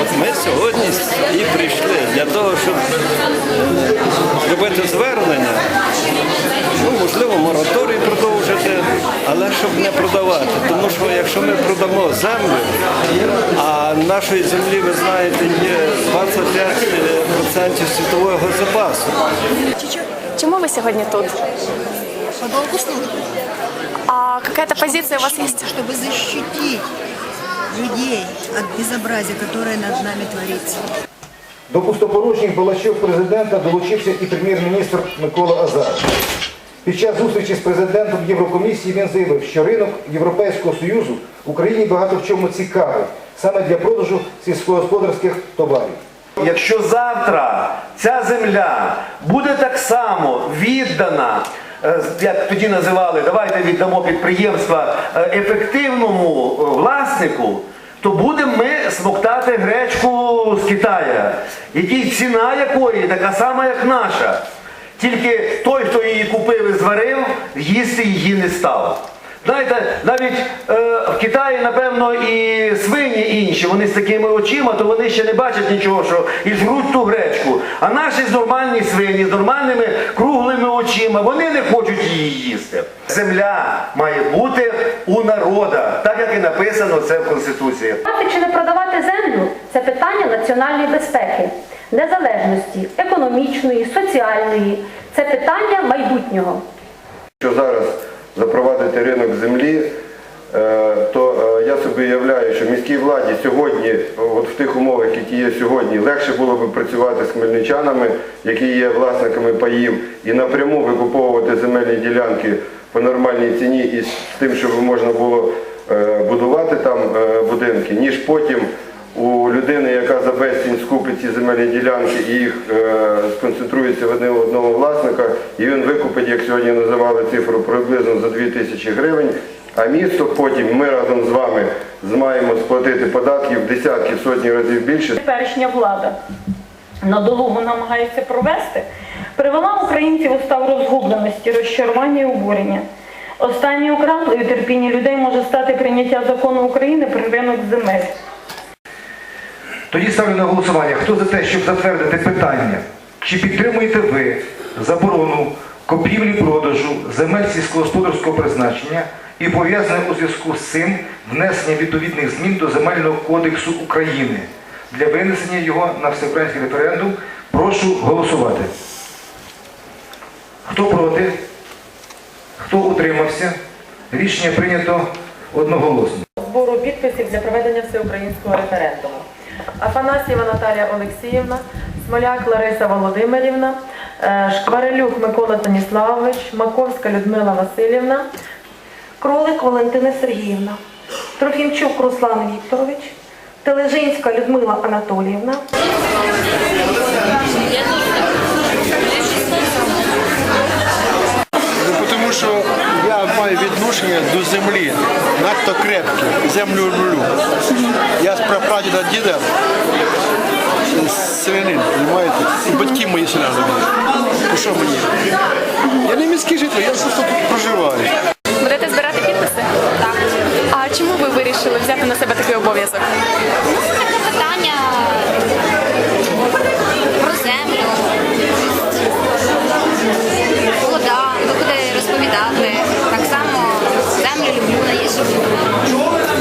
От ми сьогодні і прийшли для того, щоб зробити звернення. Ну, можливо, мораторій продовжити, але щоб не продавати. Тому що якщо ми продамо землю, а нашої землі, ви знаєте, є 25% світового запасу. Чему вы сегодня тут? По долгу службы. А какая-то позиция у вас есть? Чтобы защитить людей от безобразия, которое над нами творится. До пустопорожніх балачів президента долучився і прем'єр-міністр Микола Азар. Під час зустрічі з президентом Єврокомісії він заявив, що ринок Європейського Союзу Україні багато в чому цікавий, саме для продажу сільськогосподарських товарів. Якщо завтра ця земля буде так само віддана, е, як тоді називали, давайте віддамо підприємства е, ефективному е, власнику, то будемо ми смоктати гречку з Китая, який ціна якої така сама, як наша. Тільки той, хто її купив і зварив, їсти її не став. Знаєте, навіть е, в Китаї, напевно, і свині інші, вони з такими очима, то вони ще не бачать нічого, що і жруть ту гречку. А наші з нормальні свині, з нормальними круглими очима, вони не хочуть її їсти. Земля має бути у народа, так як і написано це в Конституції. Продавати чи не продавати землю це питання національної безпеки, незалежності, економічної, соціальної. Це питання майбутнього. Якщо зараз запровадити ринок землі, е, то е, я собі уявляю, що міській владі сьогодні, от в тих умовах, які є сьогодні, легше було б працювати з хмельничанами, які є власниками паїв, і напряму викуповувати земельні ділянки по нормальній ціні і з тим, щоб можна було е, будувати там будинки, ніж потім у людини, яка за безцінь скупить ці земельні ділянки і їх е, сконцентрується в одного, одного власника, і він викупить, як сьогодні називали цифру, приблизно за 2 тисячі гривень. А місто потім ми разом з вами змаємо сплатити податків десятків, сотні разів більше. теперішня влада надолугу намагається провести, привела українців у стан розгубленості, розчарування і обурення. Останньою краплею терпіння людей може стати прийняття закону України про ринок земель. Тоді ставлю на голосування. Хто за те, щоб затвердити питання? Чи підтримуєте ви заборону купівлі-продажу земель сільськогосподарського призначення і пов'язане у зв'язку з цим внесення відповідних змін до Земельного кодексу України для винесення його на всеукраїнський референдум? Прошу голосувати. Хто проти? Хто утримався? Рішення прийнято одноголосно. Збору підписів для проведення всеукраїнського референдуму. Афанасьєва Наталія Олексіївна, Смоляк Лариса Володимирівна, е, Шкварелюк Микола Станіславович, Маковська Людмила Васильівна, Кролик Валентина Сергіївна, Трофімчук Руслан Вікторович, Тележинська Людмила Анатоліївна, Ну, що я маю відношення до землі надто крепке, землю люблю прапрадіда діда селянин, розумієте? І батьки мої селяни були. Що мені? Я не міський житель, я просто тут проживаю. Будете збирати підписи? Так. А чому ви вирішили взяти на себе такий обов'язок? Ну, таке питання про землю. Вода, ви буде розповідати. Так само землю люблю, на наїжджу.